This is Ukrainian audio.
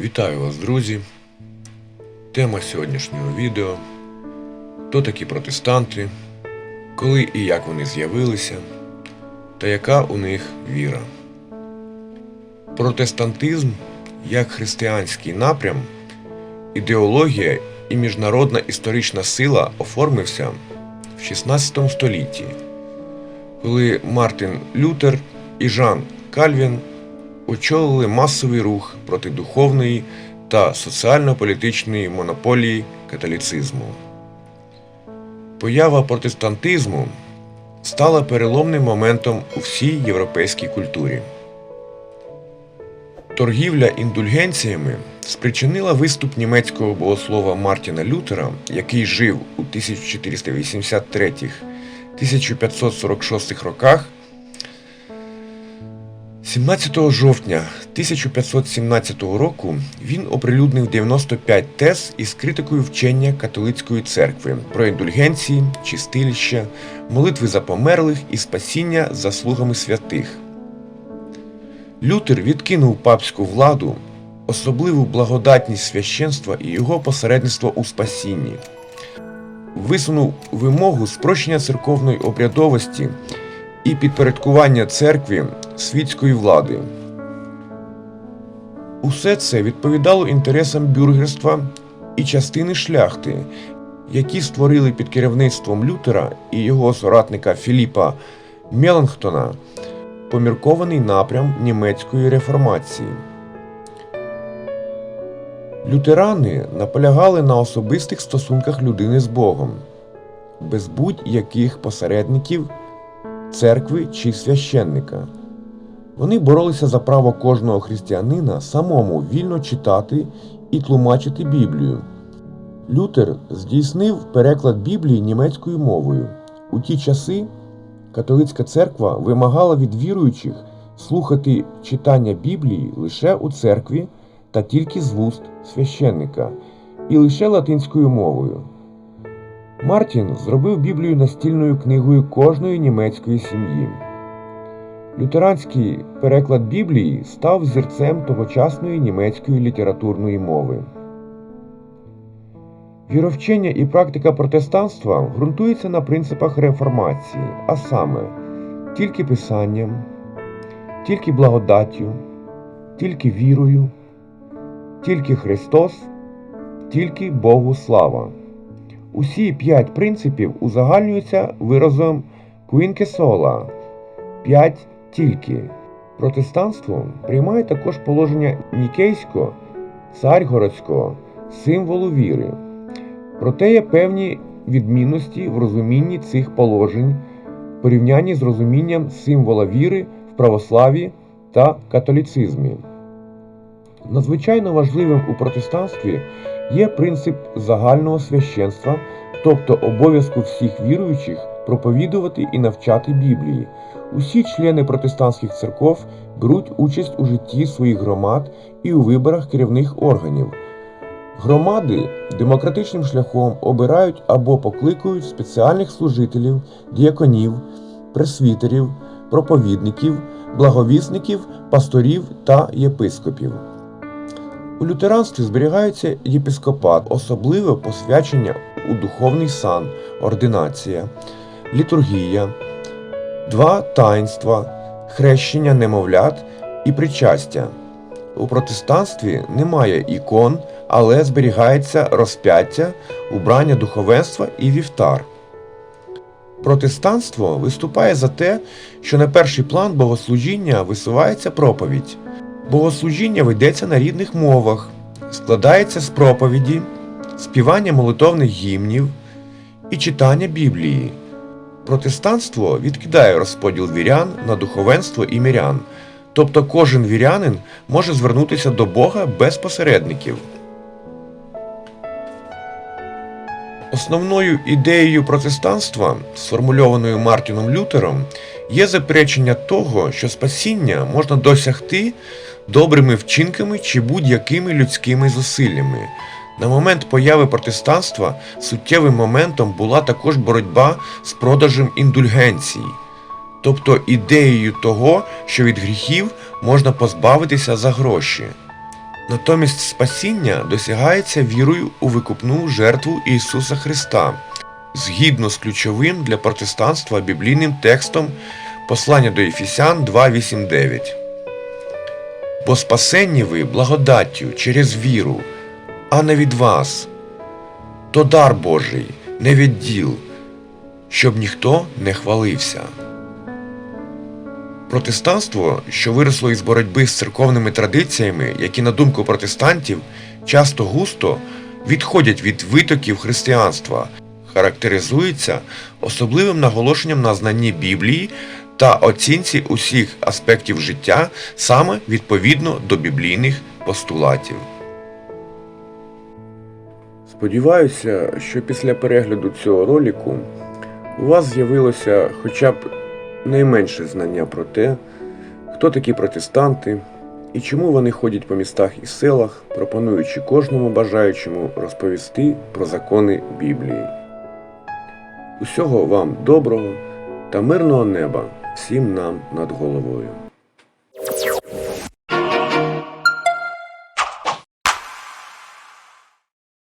Вітаю вас, друзі! Тема сьогоднішнього відео Хто такі протестанти, коли і як вони з'явилися, та яка у них віра. Протестантизм як християнський напрям, ідеологія і міжнародна історична сила оформився в 16 столітті, коли Мартин Лютер і Жан Кальвін очолили масовий рух проти духовної та соціально-політичної монополії католіцизму. Поява протестантизму стала переломним моментом у всій європейській культурі. Торгівля індульгенціями спричинила виступ німецького богослова Мартіна Лютера, який жив у 1483-1546 роках 17 жовтня 1517 року він оприлюднив 95 тез із критикою вчення католицької церкви про індульгенції, чистилища, молитви за померлих і спасіння заслугами святих. Лютер відкинув папську владу, особливу благодатність священства і його посередництво у спасінні, висунув вимогу спрощення церковної обрядовості і підпорядкування церкві світської влади. Усе це відповідало інтересам бюргерства і частини шляхти, які створили під керівництвом Лютера і його соратника Філіпа Меланхтона поміркований напрям німецької реформації. Лютерани наполягали на особистих стосунках людини з Богом, без будь-яких посередників, церкви чи священника. Вони боролися за право кожного християнина самому вільно читати і тлумачити Біблію. Лютер здійснив переклад Біблії німецькою мовою. У ті часи католицька церква вимагала від віруючих слухати читання Біблії лише у церкві та тільки з вуст священника, і лише латинською мовою. Мартін зробив Біблію настільною книгою кожної німецької сім'ї. Лютеранський переклад Біблії став зірцем тогочасної німецької літературної мови. Віровчення і практика протестанства ґрунтуються на принципах реформації, а саме тільки писанням, тільки благодаттю, тільки вірою, тільки Христос, тільки Богу слава. Усі п'ять принципів узагальнюються виразом «quinque п'ять тільки. Протестанство приймає також положення Нікейського, царгородського, символу віри. Проте є певні відмінності в розумінні цих положень в порівнянні з розумінням символа віри в православі та католіцизмі. Надзвичайно важливим у протестанстві є принцип загального священства, тобто обов'язку всіх віруючих проповідувати і навчати Біблії. Усі члени протестантських церков беруть участь у житті своїх громад і у виборах керівних органів. Громади демократичним шляхом обирають або покликають спеціальних служителів, діаконів, пресвітерів, проповідників, благовісників, пасторів та єпископів. У лютеранстві зберігається єпископат, особливе посвячення у духовний сан, ординація, літургія, два таїнства, хрещення немовлят і причастя. У протестанстві немає ікон, але зберігається розп'яття, убрання духовенства і вівтар. Протестанство виступає за те, що на перший план богослужіння висувається проповідь. Богослужіння ведеться на рідних мовах, складається з проповіді, співання молитовних гімнів і читання Біблії. Протестанство відкидає розподіл вірян на духовенство і мірян, тобто кожен вірянин може звернутися до Бога без посередників. Основною ідеєю протестанства, сформульованою Мартіном Лютером, є заперечення того, що спасіння можна досягти добрими вчинками чи будь-якими людськими зусиллями. На момент появи протестанства суттєвим моментом була також боротьба з продажем індульгенцій, тобто ідеєю того, що від гріхів можна позбавитися за гроші. Натомість спасіння досягається вірою у викупну жертву Ісуса Христа, згідно з ключовим для протестанства біблійним текстом Послання до Ефісян 2.8.9. Бо спасенні ви благодаттю через віру, а не від вас. То дар Божий, не від діл, щоб ніхто не хвалився. Протестанство, що виросло із боротьби з церковними традиціями, які, на думку протестантів, часто густо відходять від витоків християнства, характеризується особливим наголошенням на знанні Біблії та оцінці усіх аспектів життя саме відповідно до біблійних постулатів. Сподіваюся, що після перегляду цього ролику у вас з'явилося хоча б найменше знання про те, хто такі протестанти і чому вони ходять по містах і селах, пропонуючи кожному бажаючому розповісти про закони Біблії. Усього вам доброго та мирного неба всім нам над головою.